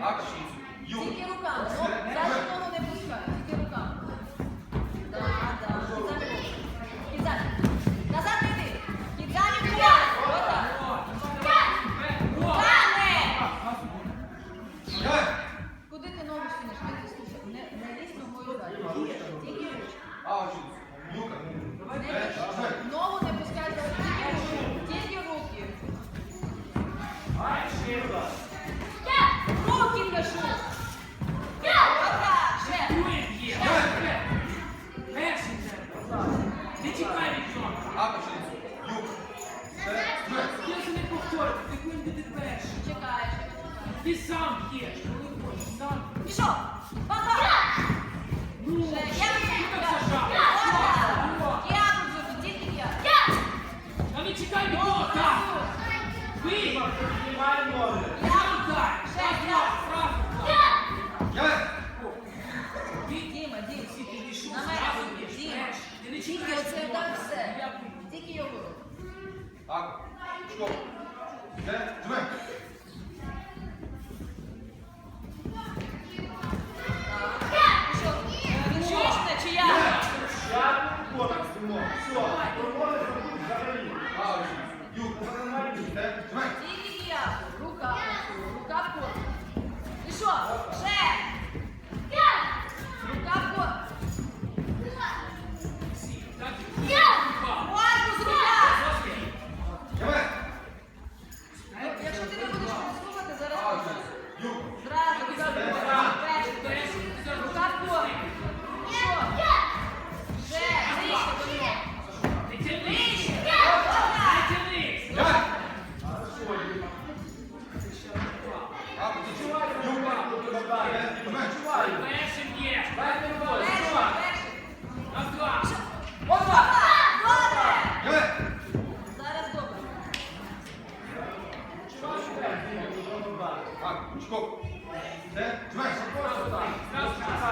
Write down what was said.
Так, шість. Юр. Тільки руками. Ну, Далі того не пускай. Тільки руками. Да, да. Кидалі. Назад іди. Кидалі вперед. Отак. П'ять. Руками. Куди ти ногу А, Юка. Я це не повторю, ти повинен бути перший. Чекаєш. Ти сам б'єш, коли хочеш, сам. Пішов. Бага. Ну, Я ти я. так зажав? Я тут тільки я. Та не чекай від нього, так. Бий. Піднімай ноги. Сам дай. Раз, я. раз, раз. Я. Діма, Діма. Всі підійшов, зразу бій, б'єш, Ти не Тільки оце так все. Тільки його. Так. Стоп. Він чисте чи я? Я. Все, промови забудь взагалі. А, Чекок. Де? Чекай, що просто так.